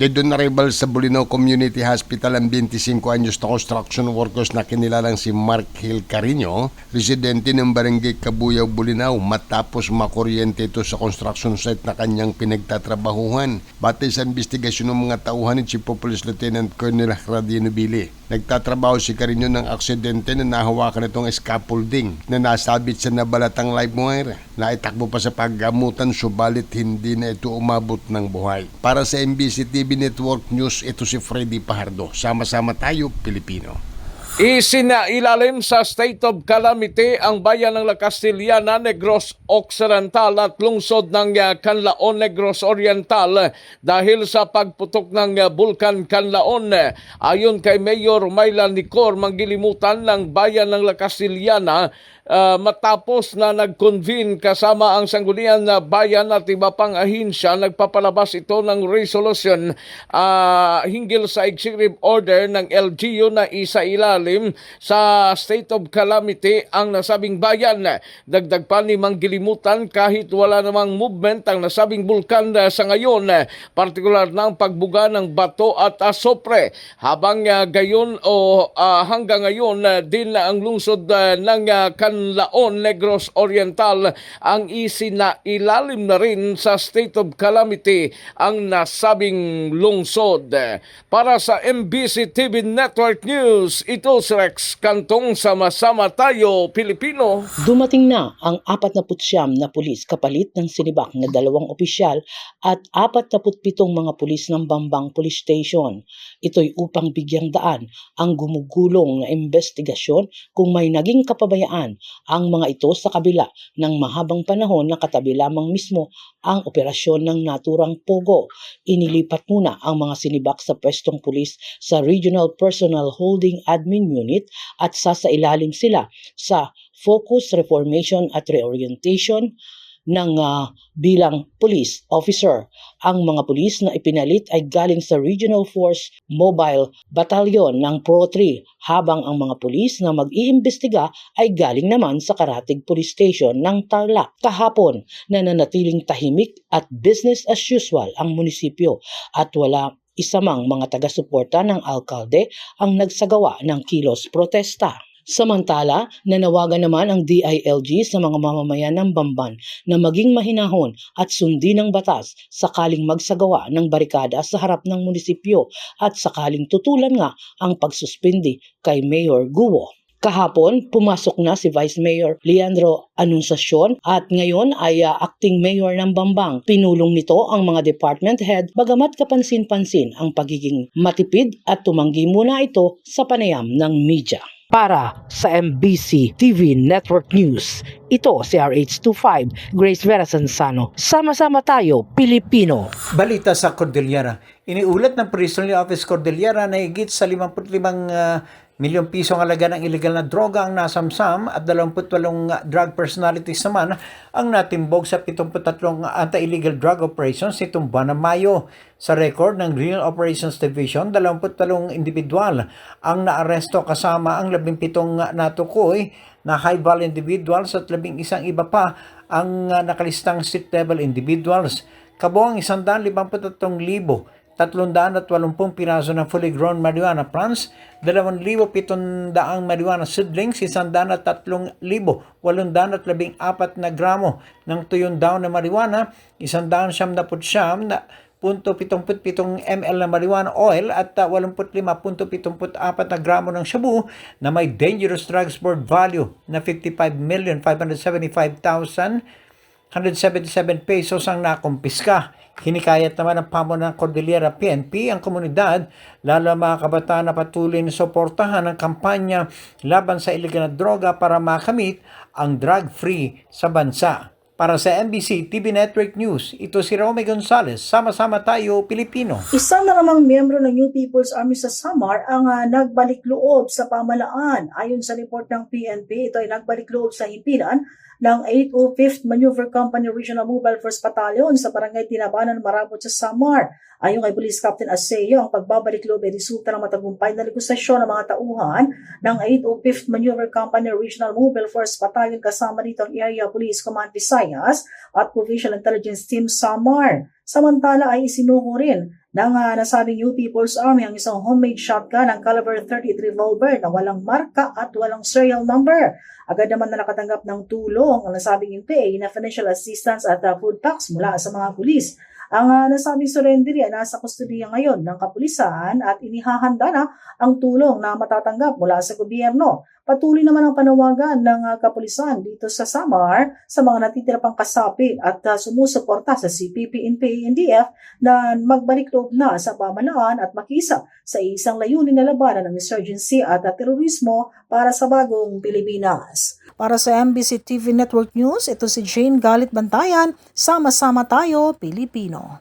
Dead on arrival sa Bulinaw Community Hospital ang 25 anyos na construction workers na kinilalang si Mark Hill Carino, residente ng Barangay Kabuyaw, Bulinaw, matapos makuryente ito sa construction site na kanyang pinagtatrabahuhan. Batay sa investigasyon ng mga tauhan ni Chief Police Lieutenant Colonel Radino Bili. Nagtatrabaho si Carino ng aksidente na nahawakan itong scaffolding na nasabit sa nabalatang live wire. Naitakbo pa sa paggamutan subalit hindi na ito umabot ng buhay. Para sa MBC TV Network News, ito si Freddy Pahardo. Sama-sama tayo, Pilipino. Isinailalim sa state of calamity ang bayan ng La Castellana, Negros Occidental at lungsod ng uh, Canlaon, Negros Oriental dahil sa pagputok ng uh, Bulkan Canlaon. Ayon kay Mayor Mayla Nicor, manggilimutan ng bayan ng La Castellana uh, matapos na nag-convene kasama ang sanggunian na bayan at iba pang ahinsya, nagpapalabas ito ng resolution uh, hinggil sa executive order ng LGU na isa ilalim sa state of calamity ang nasabing bayan. Dagdag pa ni Manggilimutan kahit wala namang movement ang nasabing bulkan uh, sa ngayon, uh, partikular na ang pagbuga ng bato at asopre. Habang uh, gayon o uh, hanggang ngayon din uh, ang lungsod ng uh, Canlaon, Negros Oriental ang isinailalim na rin sa state of calamity ang nasabing lungsod. Para sa MBC TV Network News, ito Rex Kantong Sama-sama Tayo, Pilipino. Dumating na ang 49 na pulis kapalit ng sinibak na dalawang opisyal at 47 mga pulis ng Bambang Police Station. Ito'y upang bigyang daan ang gumugulong na investigasyon kung may naging kapabayaan ang mga ito sa kabila ng mahabang panahon na katabi lamang mismo ang operasyon ng naturang Pogo. Inilipat muna ang mga sinibak sa pwestong pulis sa Regional Personal Holding Admin Unit at sasailalim sila sa Focus Reformation at Reorientation ng ah, bilang police officer. Ang mga pulis na ipinalit ay galing sa Regional Force Mobile Battalion ng Pro 3 habang ang mga pulis na mag-iimbestiga ay galing naman sa Karatig Police Station ng Tarlac. Kahapon, nananatiling tahimik at business as usual ang munisipyo at wala isa mang mga taga-suporta ng alkalde ang nagsagawa ng kilos protesta. Samantala, nanawagan naman ang DILG sa mga mamamayan ng Bamban na maging mahinahon at sundin ang batas sakaling magsagawa ng barikada sa harap ng munisipyo at sakaling tutulan nga ang pagsuspindi kay Mayor Guo. Kahapon, pumasok na si Vice Mayor Leandro Anunciacion at ngayon ay ah, acting mayor ng Bambang. Pinulong nito ang mga department head bagamat kapansin-pansin ang pagiging matipid at tumanggi muna ito sa panayam ng media. Para sa MBC TV Network News, ito si RH25 Grace Vera Sansano. Sama-sama tayo, Pilipino. Balita sa Cordillera. Iniulat ng Prisoner Office Cordillera na higit sa 55 uh, milyong piso ang halaga ng illegal na droga ang nasamsam at 28 drug personalities naman ang natimbog sa 73 anti-illegal drug operations nitong buwan ng Mayo. Sa record ng Regional Operations Division, 23 individual ang naaresto kasama ang 17 natukoy na high-value individuals at 11 iba pa ang uh, nakalistang street-level individuals. Kabuang 153,000 380 piraso ng fully grown marijuana plants, 2,700 marijuana seedlings, 103,814 na gramo ng tuyong daw na marijuana, 179 na 0.77 ml na marijuana oil at uh, 85.74 na gramo ng shabu na may dangerous drugs board value na 55,575,000 177 pesos ang nakumpiska. Hinikayat naman ng pamunan ng Cordillera PNP ang komunidad, lalo ang mga kabataan na patuloy na suportahan ang kampanya laban sa iligal na droga para makamit ang drug-free sa bansa. Para sa NBC TV Network News, ito si Romy Gonzalez. Sama-sama tayo, Pilipino. Isa na namang miyembro ng New People's Army sa Samar ang ah, nagbalik loob sa pamalaan. Ayon sa report ng PNP, ito ay nagbalik loob sa himpilan ng 805th Maneuver Company Regional Mobile First Battalion sa barangay Tinabanan, Marabot sa Samar. Ayon kay Police Captain Aseo, ang pagbabalik loob ay resulta ng matagumpay na negosasyon ng mga tauhan ng 805th Maneuver Company Regional Mobile First Battalion kasama dito ang Area Police Command Visayas at Provincial Intelligence Team Samar. Samantala ay isinuko rin ng uh, nasabing New People's Army ang isang homemade shotgun ng caliber 38 revolver na walang marka at walang serial number. Agad naman na nakatanggap ng tulong ang nasabing NPA na financial assistance at uh, food packs mula sa mga pulis. Ang uh, nasabing surrender ay nasa kustodiya ngayon ng kapulisan at inihahanda na ang tulong na matatanggap mula sa gobyerno. Patuloy naman ang panawagan ng uh, kapulisan dito sa Samar sa mga natitira pang kasapi at uh, sumusuporta sa CPP, NPA, NDF na magbalik loob na sa pamalaan at makisa sa isang layunin na labanan ng insurgency at uh, terorismo para sa bagong Pilipinas. Para sa MBC TV Network News, ito si Jane Galit Bantayan. Sama-sama tayo, Pilipino.